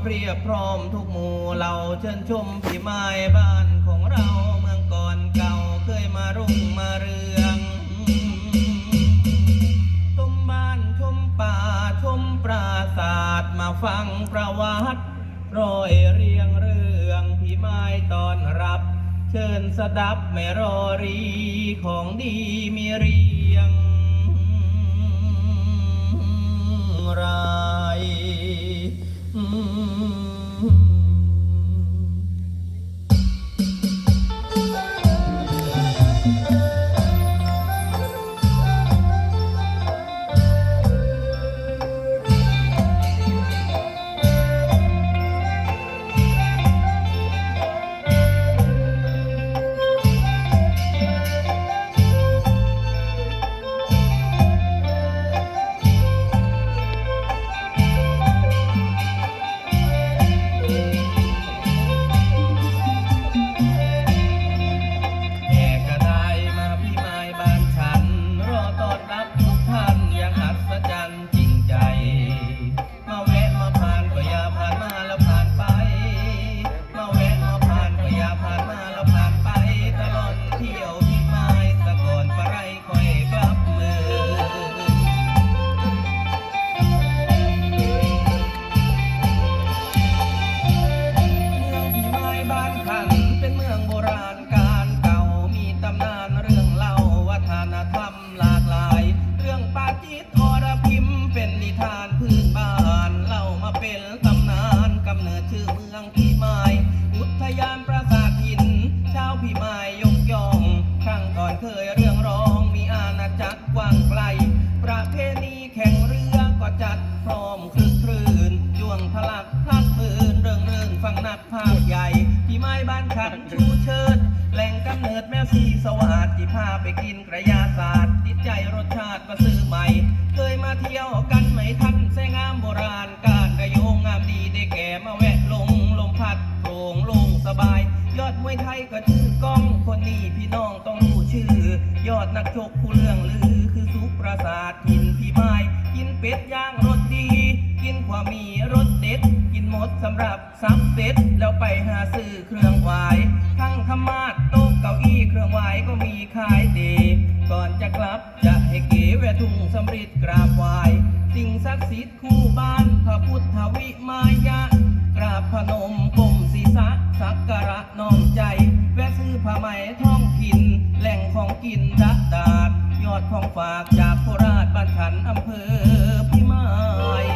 เปรียบพร้อมทุกหมู่เราเชิญชมพี่ไม้บ้านของเราเมืองก่อนเก่าเคยมารุ่งมาเรืองชมบ้านชมป่าชมปราสาทมาฟังประวัติรอยเรียงเรื่องพี่ไม้ตอนรับ เชิญสดับไม่รอรีของดีมีเรียง ณีแข่งเรือก็จัดพร้อมคลึกครื่นจวงพลักพลัดปืนเรื่องเรื่องฟังนักภาพใหญ่ที่ไม้บ้านขันชูเชิด แหล่งกำเนิดแม่สีสวัสดิ์ที่พาไปกินกระยาศาสตร์จิตใจรสชาติก็ซื้อใหม่ เคยมาเที่ยว ยอดมวยไทยก็ชื่อกล้องคนนี้พี่น้องต้องรู้ชื่อ ยอดนักชกผู้เรื่องลือ คือสุปราสาทกินพี่ไม้กินเป็ดย่างรสดี กินความมีรสเด็ด กินหมดสำหรับซับเซ็ตแล้วไปหาซื้อเครื่องไหวายทั้งธรรมาสโต๊ะเก้าอี้เครื่องไหวายก็มีขายดีก่อนจะกลับจะให้เก๋แวทุ่งสำริดกราบไหวสิ่งศักดิ์สิทธิ์คู่บ้านพระพุทธวิมายะ ราบพนมก้มศีรษะสักการะน้อมใจ แวะซื้อผ้าไหมท้องถิ่นแหล่งของกินดักดาดยอดของฝากจากโคราชบ้านฉันอำเภอพิมาย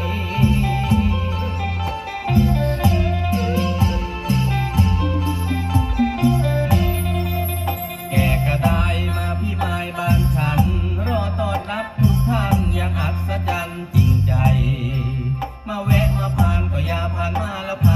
แก่กระไดมาพี่ไม้บ้าน ยาผ่านมาแล้วผ่าน